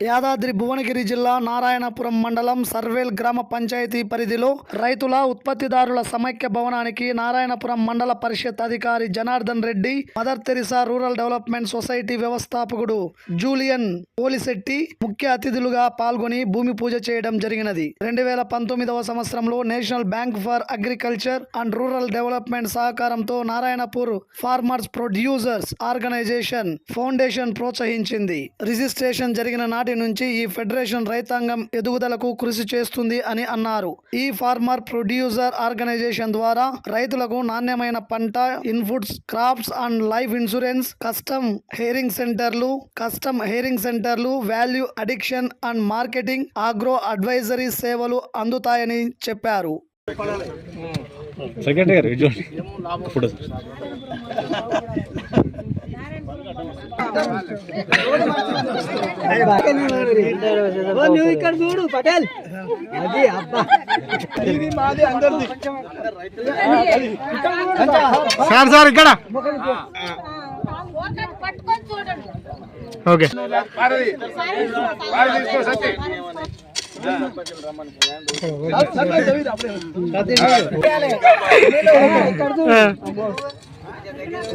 యాదాద్రి భువనగిరి జిల్లా నారాయణపురం మండలం సర్వేల్ గ్రామ పంచాయతీ పరిధిలో రైతుల ఉత్పత్తిదారుల సమైక్య భవనానికి నారాయణపురం మండల పరిషత్ అధికారి Janardhan Reddy Mother Teresa rural development society వ్యవస్థాపకుడు జూలియన్ పోలిశెట్టి ముఖ్య అతిథులుగా పాల్గొని భూమి పూజ చేయడం జరిగినది. రెండు వేల పంతొమ్మిదవ సంవత్సరంలో National Bank for Agriculture and Rural Development సహకారంతో Narayanpur farmers producers organisation foundation ప్రోత్సహించింది. Registration జరిగిన నాటి నుంచి ఈ ఫెడరేషన్ రైతాంగం ఎదుగుదలకు కృషి చేస్తుంది అని అన్నారు. ఈ ఫార్మర్ ప్రొడ్యూసర్ ఆర్గనైజేషన్ ద్వారా రైతులకు నాణ్యమైన పంట inputs crops and life insurance custom hiring సెంటర్లు కస్టమ్ హెయిరింగ్ సెంటర్లు value addition and marketing agro advisory సేవలు అందుతాయని చెప్పారు. గారు ఫోటో నువ్వు ఇక్కడ చూడు పటేల్ అది అబ్బా ఇది మాది అందరిది సార్ సార్ ఇక్కడ. ఓకే. ఇక్కడ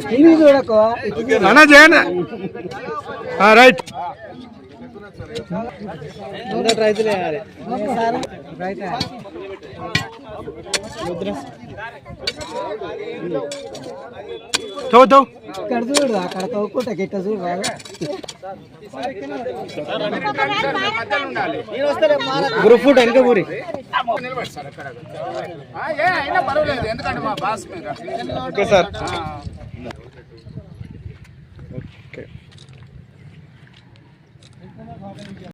కిందికి చూడకు అన్నా చేయండి రైట్. రైతులే తో ఇక్కడ చూడు అక్కడ తవ్వుకుంటా గిట్ట చూడు గ్రూప్ ఫుడ్ వెనక పూరి ఏ అయినా పర్వాలేదు. ఎందుకంటే మా బాస్ మీద. Okay sir okay.